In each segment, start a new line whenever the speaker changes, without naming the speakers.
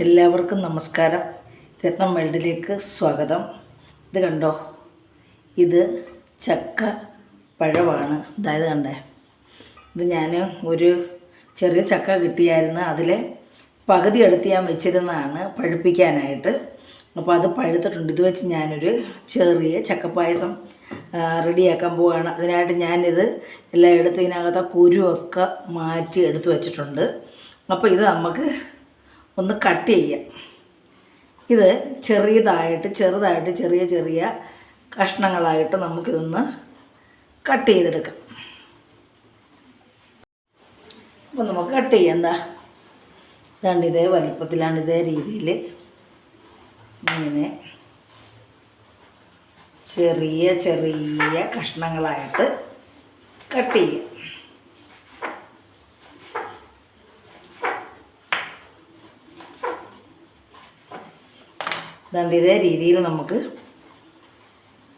എല്ലാവർക്കും നമസ്കാരം. രത്നം വേൾഡിലേക്ക് സ്വാഗതം. ഇത് കണ്ടോ? ഇത് ചക്ക പഴമാണ്. ഇതായത് കണ്ടേ? ഇത് ഞാൻ ഒരു ചെറിയ ചക്ക കിട്ടിയായിരുന്നു. അതിലെ പകുതി എടുത്ത് ഞാൻ വെച്ചിരുന്നതാണ് പഴുപ്പിക്കാനായിട്ട്. അപ്പോൾ അത് പഴുത്തിട്ടുണ്ട്. ഇത് വെച്ച് ഞാനൊരു ചെറിയ ചക്കപ്പായസം റെഡിയാക്കാൻ പോവുകയാണ് അതിനായിട്ട് ഞാനിത് എല്ലാം എടുത്ത് ഇതിനകത്ത് കുരുവൊക്കെ മാറ്റി എടുത്തു വെച്ചിട്ടുണ്ട്. അപ്പോൾ ഇത് നമുക്ക് ഒന്ന് കട്ട് ചെയ്യാം ഇത് ചെറിയതായിട്ട് ചെറുതായിട്ട് ചെറിയ ചെറിയ കഷ്ണങ്ങളായിട്ട് നമുക്കിതൊന്ന് കട്ട് ചെയ്തെടുക്കാം. അപ്പോൾ നമുക്ക് കട്ട് ചെയ്യാം. എന്താ? ഇതാണ്ട് ഇതേ വലുപ്പത്തിലാണ് ഇതേ രീതിയിൽ ഇങ്ങനെ ചെറിയ ചെറിയ കഷ്ണങ്ങളായിട്ട് കട്ട് ചെയ്യാം. ഇതാണ്ട് ഇതേ രീതിയിൽ നമുക്ക്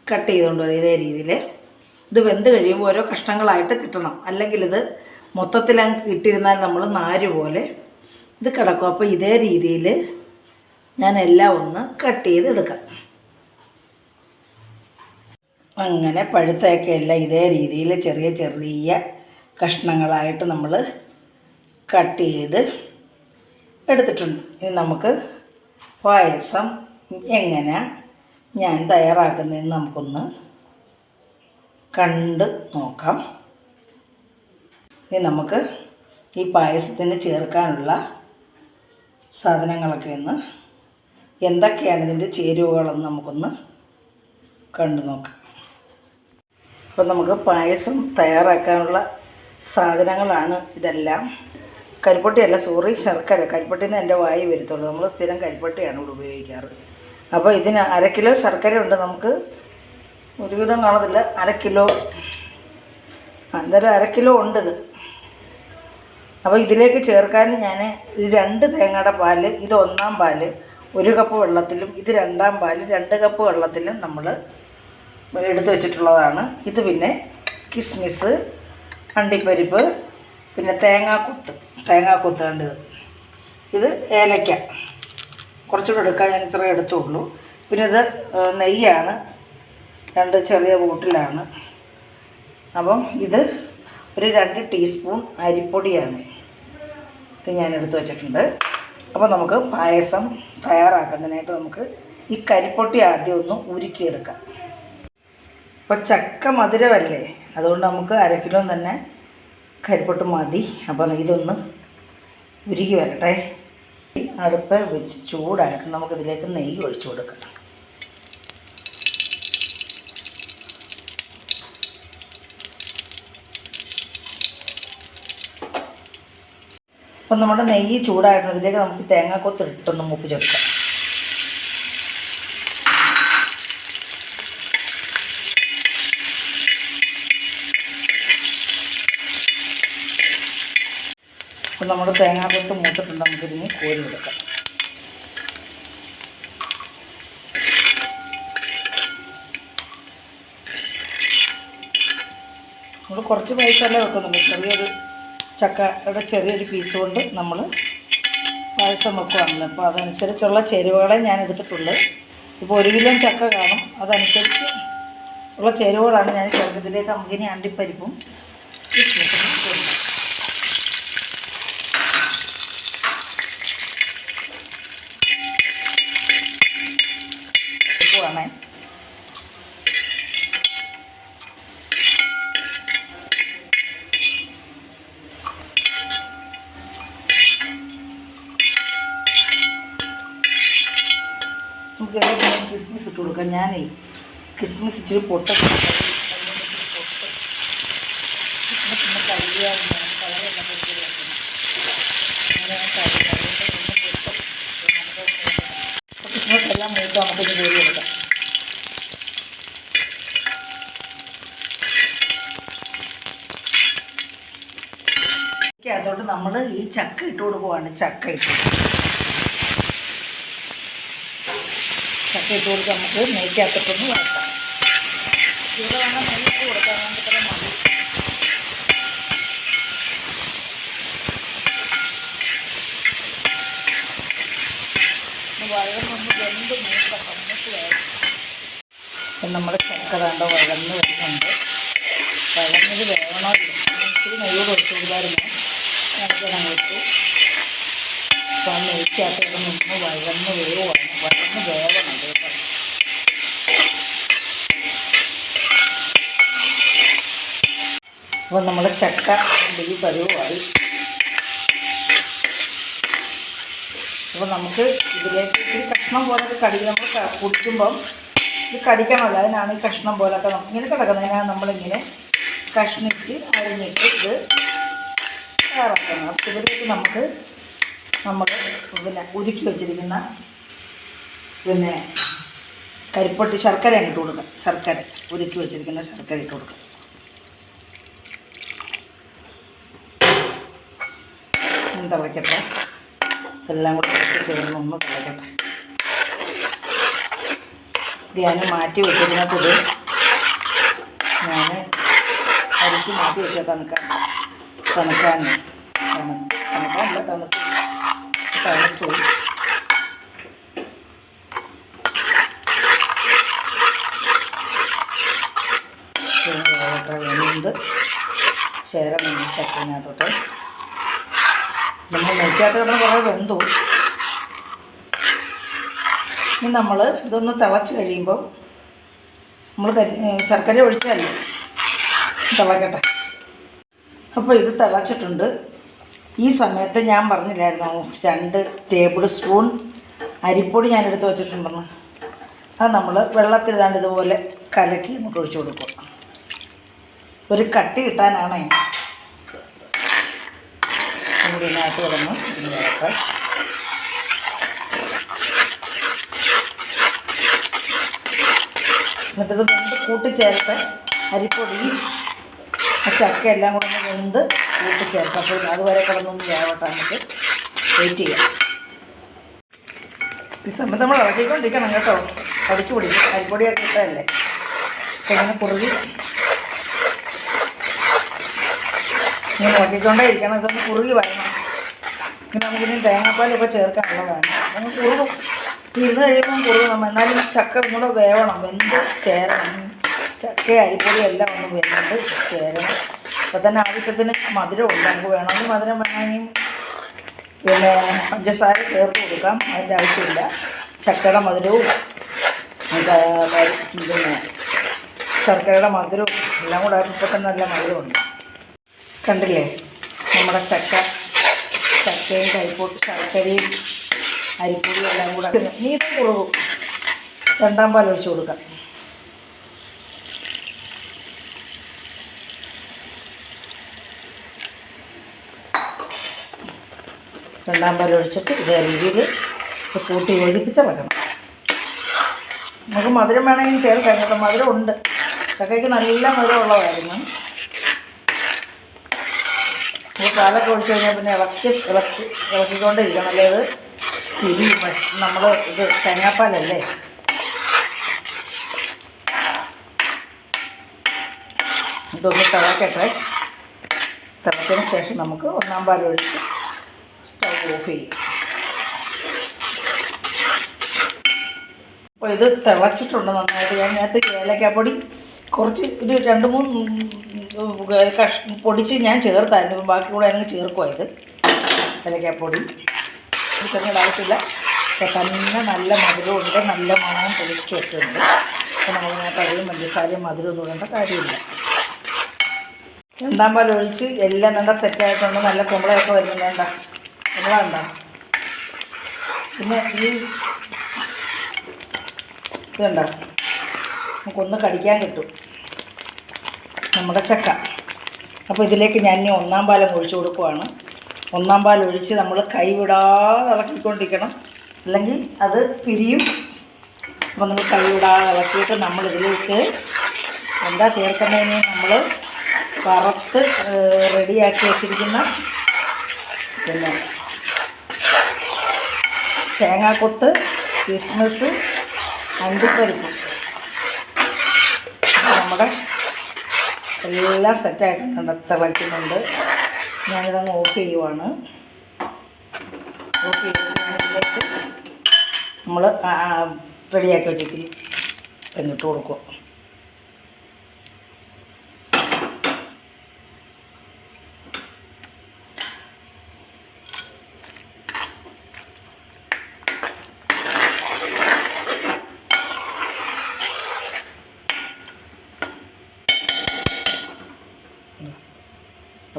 കട്ട് ചെയ്തുകൊണ്ട് വരാം ഇതേ രീതിയിൽ. ഇത് വെന്ത് കഴിയുമ്പോൾ ഓരോ കഷ്ണങ്ങളായിട്ട് കിട്ടണം. അല്ലെങ്കിൽ ഇത് മൊത്തത്തിൽ അങ്ങ് ഇട്ടിരുന്നാൽ നമ്മൾ നാര് പോലെ ഇത് കിടക്കും. അപ്പോൾ ഇതേ രീതിയിൽ ഞാൻ എല്ലാം ഒന്ന് കട്ട് ചെയ്തെടുക്കാം. അങ്ങനെ പഴുത്തയൊക്കെ എല്ലാം ഇതേ രീതിയിൽ ചെറിയ ചെറിയ കഷ്ണങ്ങളായിട്ട് നമ്മൾ കട്ട് ചെയ്ത് എടുത്തിട്ടുണ്ട്. ഇനി നമുക്ക് പായസം എങ്ങനെ ഞാൻ തയ്യാറാക്കുന്നതെന്ന് നമുക്കൊന്ന് കണ്ട് നോക്കാം. ഇനി നമുക്ക് ഈ പായസത്തിന് ചേർക്കാനുള്ള സാധനങ്ങളൊക്കെ ഒന്ന് എന്തൊക്കെയാണ് ഇതിന്റെ ചേരുവകളെന്ന് നമുക്കൊന്ന് കണ്ടു നോക്കാം. അപ്പോൾ നമുക്ക് പായസം തയ്യാറാക്കാനുള്ള സാധനങ്ങളാണ് ഇതെല്ലാം. കരിപ്പട്ടിയല്ല സോറി ശർക്കര. കരിപ്പട്ടിന്ന് എന്റെ വായി വരത്തുള്ളൂ. നമ്മൾ സ്ഥിരം കരിപ്പട്ടിയാണ് ഇവിടെ ഉപയോഗിക്കാറ്. അപ്പോൾ ഇതിന് അര കിലോ ശർക്കര ഉണ്ട് നമുക്ക്. ഒരു കിലോ കാണത്തില്ല. അര കിലോ. എന്തായാലും അര കിലോ ഉണ്ട് ഇത്. അപ്പോൾ ഇതിലേക്ക് ചേർക്കാൻ ഞാൻ രണ്ട് തേങ്ങയുടെ പാൽ ഇത് ഒന്നാം പാൽ ഒരു കപ്പ് വെള്ളത്തിലും ഇത് രണ്ടാം പാൽ രണ്ട് കപ്പ് വെള്ളത്തിലും നമ്മൾ എടുത്തു വെച്ചിട്ടുള്ളതാണ്. ഇത് പിന്നെ കിസ്മിസ് അണ്ടിപ്പരിപ്പ് പിന്നെ തേങ്ങാക്കൊത്ത് തേങ്ങാക്കൊത്ത് കണ്ടത്. ഇത് ഏലക്ക. കുറച്ചുകൂടെ എടുക്കാൻ ഞാൻ ഇത്രേ എടുത്തുള്ളൂ. പിന്നെ ഇത് നെയ്യാണ്. രണ്ട് ചെറിയ ബോട്ടിലാണ്. അപ്പം ഇത് ഒരു രണ്ട് ടീസ്പൂൺ അരിപ്പൊടിയാണ് ഇത് ഞാൻ എടുത്തു വച്ചിട്ടുണ്ട്. അപ്പോൾ നമുക്ക് പായസം തയ്യാറാക്കുന്നതിനായിട്ട് നമുക്ക് ഈ കരിപ്പൊട്ടി ആദ്യം ഒന്ന് ഉരുക്കിയെടുക്കാം. അപ്പോൾ ചക്ക മധുരമല്ലേ? അതുകൊണ്ട് നമുക്ക് അര കിലോ തന്നെ കരിപ്പൊട്ട് മതി. അപ്പോൾ ഇതൊന്ന് ഉരുകി വരട്ടെ. അടുപ്പ് വെച്ച് ചൂടായിട്ട് നമുക്കിതിലേക്ക് നെയ്യ് ഒഴിച്ചു കൊടുക്കാം. അപ്പം നമ്മുടെ നെയ്യ് ചൂടായിട്ടുണ്ട് ഇതിലേക്ക് നമുക്ക് തേങ്ങാക്കൊത്തിട്ടൊന്ന് മൂപ്പിച്ചെടുക്കാം. അപ്പം നമ്മുടെ തേങ്ങാക്കൊത്ത് മൂത്തിട്ടുണ്ട്. നമുക്കിതിന് കോരി കൊടുക്കാം നമ്മൾ കുറച്ച് പൈസയല്ലേ വെക്കുന്നുള്ളൂ. ചെറിയൊരു ചക്കയുടെ ചെറിയൊരു പീസ് കൊണ്ട് നമ്മൾ പായസം വെക്കുവാണല്ലോ. അപ്പോൾ അതനുസരിച്ചുള്ള ചേരുവകളെ ഞാൻ എടുത്തിട്ടുള്ളത് ഇപ്പോൾ ഒരു കിലോ ചക്ക കാണും. അതനുസരിച്ച് ഉള്ള ചേരുവകളാണ് ഞാൻ ചേർത്തതിലേക്ക് നമുക്കിനി അണ്ടിപ്പരിപ്പും കിസ്മിസും ചേർക്കാം എടുക്കുവാണേ നമുക്ക് എല്ലാം കിസ്മിസ് ഇട്ട് കൊടുക്കാം ഞാനേ ക്രിസ്മസ് ഇച്ചിരി പൊട്ട ക്രിസ്മസ് എല്ലാം മൂത്ത് നമുക്കിത് ജോലി എടുക്കാം അതുകൊണ്ട് നമ്മൾ ഈ ചക്ക ഇട്ട് കൊടുക്കുവാണ് ചക്ക ഇട്ട് ചക്ക ഇട്ട് കൊടുത്ത് നമുക്ക് നെയ്ക്കകത്തിട്ടൊന്ന് വഴക്കാം ഇവിടെ വേണം നെയ്യ് കൊടുക്കാൻ നമുക്ക് ഇത്ര മതി നമ്മുടെ ചക്ക വേണ്ട വഴന്ന് വരുന്നുണ്ട് വഴന്നത് വേണോ ഇച്ചിരി നെയ്യ് കൊടുത്തു കൊടുത്തായിരുന്നു ഞങ്ങൾക്ക് അപ്പം നെയ്ക്കകത്ത് വഴന്ന് വേവാണ് വഴന്ന് വേവണം കേട്ടോ. അപ്പോൾ നമ്മുടെ ചക്ക ഈ പരുവമായി അപ്പോൾ നമുക്ക് ഇതിലേക്ക് ഇത്തിരി കഷ്ണം പോലൊക്കെ കടി നമ്മൾ കുടിക്കുമ്പം ഇത് കടിക്കണമല്ലോ അതിനാണ് ഈ കഷ്ണം പോലൊക്കെ നമുക്ക് ഇങ്ങനെ കിടക്കുന്നതിനാണ് നമ്മളിങ്ങനെ കഷ്ണിച്ച് അരിഞ്ഞിട്ട് ഇത് തയ്യാറാക്കുന്നത്. അപ്പോൾ ഇതിലേക്ക് നമുക്ക് നമ്മൾ പിന്നെ ഉരുക്കി വെച്ചിരിക്കുന്ന പിന്നെ കരിപ്പൊട്ടി ശർക്കര ഇട്ട് കൊടുക്കുക ശർക്കര. ഉരുക്കി വെച്ചിരിക്കുന്ന ശർക്കര ഇട്ട് കൊടുക്കുക തിളക്കട്ടെ. എല്ലാം കൂടെ ചേർന്ന് ഒന്ന് തിളയ്ക്കട്ടെ ഇത് ഞാൻ മാറ്റി വെച്ചിരുന്നത് ഞാൻ അരിച്ച് മാറ്റി വെച്ച തണുക്കാൻ തണുക്കാൻ തണുക്കാനല്ല തണുത്ത് തണുത്തു വെന്ത് ചേര ഈ ചക്കനകത്തോട്ട് നമ്മൾ നെയ്ക്കകത്ത് കിടന്ന് കുറേ വെന്തു ഇനി നമ്മൾ ഇതൊന്ന് തിളച്ച് കഴിയുമ്പോൾ നമ്മൾ ശർക്കര ഒഴിച്ചതല്ലേ? തിളക്കട്ടെ. അപ്പോൾ ഇത് തിളച്ചിട്ടുണ്ട്. ഈ സമയത്ത് ഞാൻ പറഞ്ഞില്ലായിരുന്നു. രണ്ട് ടേബിൾ സ്പൂൺ അരിപ്പൊടി ഞാൻ എടുത്ത് വെച്ചിട്ടുണ്ടെന്ന്. അത് നമ്മൾ വെള്ളത്തിൽ ഇതാണ്ട് ഇതുപോലെ കലക്കി നമുക്ക് ഒഴിച്ചു കൊടുക്കും ഒരു കട്ടി കിട്ടാനാണേ. നമുക്ക് ഇതിനകത്ത് എന്നിട്ടത് വെന്ത് കൂട്ടിച്ചേർത്ത് അരിപ്പൊടി ചക്ക എല്ലാം കൂടെ വെന്ത് കൂട്ടിച്ചേർത്ത് അപ്പോൾ അതുവരെ കിടന്നൊന്ന് വേവട്ടെ നമുക്ക് വെയിറ്റ് ചെയ്യാം. ഈ നമ്മൾ ഇളക്കിക്കൊണ്ടിരിക്കണം കേട്ടോ. അടിക്ക് പിടിക്കും അരിപ്പൊടിയൊക്കെ ഇട്ടതല്ലേ? ഒക്കെ ഇങ്ങനെ കുറുകി ഇങ്ങനെ ഇളക്കിക്കൊണ്ടേ ഇരിക്കണം. ഇതൊന്ന് കുറുകി വരണം. പിന്നെ നമുക്കിനി തേങ്ങാപ്പാലൊക്കെ ചേർക്കാനുള്ളതാണ്. അങ്ങനെ കുറുകും. ഇരുന്ന് കഴിയുമ്പോൾ കുറുകും നമ്മൾ എന്നാലും ചക്ക കൂടെ വേവണം. വെന്ത് ചേരണം. ചക്ക അരിപ്പൊടി എല്ലാം ഒന്ന് വെന്ത് ചേരണം. അപ്പോൾ തന്നെ ആവശ്യത്തിന് മധുരമുണ്ട് നമുക്ക് വേണമെങ്കിൽ മധുരം വേണമെങ്കിൽ പിന്നെ പഞ്ചസാര ചേർത്ത് കൊടുക്കാം. അതിന്റെ ആവശ്യമില്ല. ചക്കയുടെ മധുരവും പിന്നെ ശർക്കരയുടെ മധുരവും എല്ലാം കൂടെ ഇപ്പം തന്നെ നല്ല മധുരമുണ്ട്. കണ്ടില്ലേ? നമ്മുടെ ചക്ക ചക്കയും കരിപ്പൊട്ടി ശർക്കരയും അരിപ്പൊടിയും എല്ലാം കൂടെ നീ കുറവും. രണ്ടാം പാൽ ഒഴിച്ചു കൊടുക്കാം. രണ്ടാം പാൽ ഒഴിച്ചിട്ട് ഇതേ രീതിയിൽ കൂട്ടി യോജിപ്പിച്ച വെക്കണം നമുക്ക് മധുരം വേണമെങ്കിൽ ചേർക്കാം കേട്ടോ മധുരം ഉണ്ട്. ചക്കയ്ക്ക് നല്ല മധുരം ഉള്ളതായിരുന്നു ഈ പാലൊക്കെ ഒഴിച്ചു കഴിഞ്ഞാൽ പിന്നെ ഇളക്കി ഇളക്കി ഇളക്കിക്കൊണ്ടിരിക്കണം അല്ലേ അത് തിരി നമ്മൾ ഇത് തേങ്ങാപ്പാലല്ലേ? ഇതൊന്ന് തിളക്കട്ടെ. തിളച്ചതിന് ശേഷം നമുക്ക് ഒന്നാം പാൽ ഒഴിച്ച് ഓഫ് ചെയ്യും അപ്പോൾ ഇത് തിളച്ചിട്ടുണ്ട് നന്നായിട്ട്. ഞാൻ നേരത്തെ ഏലക്കാപ്പൊടി കുറച്ച് ഒരു രണ്ട് മൂന്ന് കഷ് പൊടിച്ച് ഞാൻ ചേർത്തായിരുന്നു. ബാക്കി കൂടെ അങ്ങ് ചേർക്കുവാ ഇത്. ഏലക്കാപ്പൊടി. ചേർക്കേണ്ട ആവശ്യമില്ല. തന്നെ നല്ല മധുരമുണ്ട്. നല്ല മണവും ടേസ്റ്റും ഒക്കെ ഉണ്ട്. അപ്പോൾ നമ്മളിതിനകത്ത് അധികം പഞ്ചസാരയും മധുരമൊന്നും ഇടേണ്ട കാര്യമില്ല. രണ്ടാം പാൽ ഒഴിച്ച് എല്ലാം നല്ല സെറ്റായിട്ടുണ്ട് നല്ല കുമ്പളയൊക്കെ വരുന്നുണ്ട്. ഉണ്ടോ പിന്നെ ഈ ഇതുണ്ടോ നമുക്കൊന്ന് കടിക്കാൻ കിട്ടും. നമ്മുടെ ചക്ക. അപ്പോൾ ഇതിലേക്ക് ഞാൻ ഇനി ഒന്നാം പാലം ഒഴിച്ചു കൊടുക്കുവാണ്. ഒന്നാം പാൽ ഒഴിച്ച് നമ്മൾ കൈ വിടാതെ ഇളക്കിക്കൊണ്ടിരിക്കണം. അല്ലെങ്കിൽ അത് പിരിയും. അപ്പോൾ നമ്മൾ കൈ വിടാതെ ഇളക്കിയിട്ട് നമ്മൾ ഇതിലേക്ക് എന്താ ചേർക്കുന്നതിന് നമ്മൾ വറുത്ത് റെഡിയാക്കി വെച്ചിരിക്കുന്ന പിന്നെ തേങ്ങാക്കൊത്ത് കിസ്മിസ് അണ്ടിപ്പരിപ്പ്. നമ്മുടെ എല്ലാം സെറ്റായിട്ടുണ്ട് തിളയ്ക്കുന്നുണ്ട്. ഞാനിതങ്ങ് ഓഫ് ചെയ്യുവാണ്. ഓഫ് ഞാനിതിലേക്ക് നമ്മൾ റെഡിയാക്കി വെച്ചിട്ട് എന്നിട്ട് കൊടുക്കും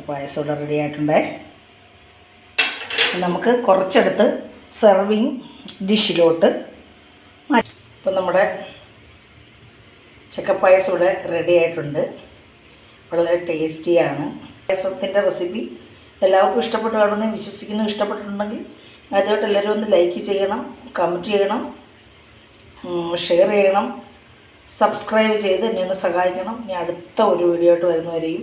പായസം ഇവിടെ റെഡി ആയിട്ടുണ്ടേ. നമുക്ക് കുറച്ചെടുത്ത് സെർവിങ് ഡിഷിലോട്ട് ഇപ്പം നമ്മുടെ ചക്കപ്പായസം ഇവിടെ റെഡി ആയിട്ടുണ്ട്. വളരെ ടേസ്റ്റിയാണ് പായസത്തിന്റെ റെസിപ്പി എല്ലാവർക്കും ഇഷ്ടപ്പെട്ടു കാണുന്നതും വിശ്വസിക്കുന്നു. ഇഷ്ടപ്പെട്ടിട്ടുണ്ടെങ്കിൽ ആദ്യമായിട്ട് എല്ലാവരും ഒന്ന് ലൈക്ക് ചെയ്യണം കമന്റ് ചെയ്യണം ഷെയർ ചെയ്യണം സബ്സ്ക്രൈബ് ചെയ്ത് എന്നെ ഒന്ന് സഹായിക്കണം. ഞാൻ അടുത്ത ഒരു വീഡിയോ ആയിട്ട് വരുന്നവരെയും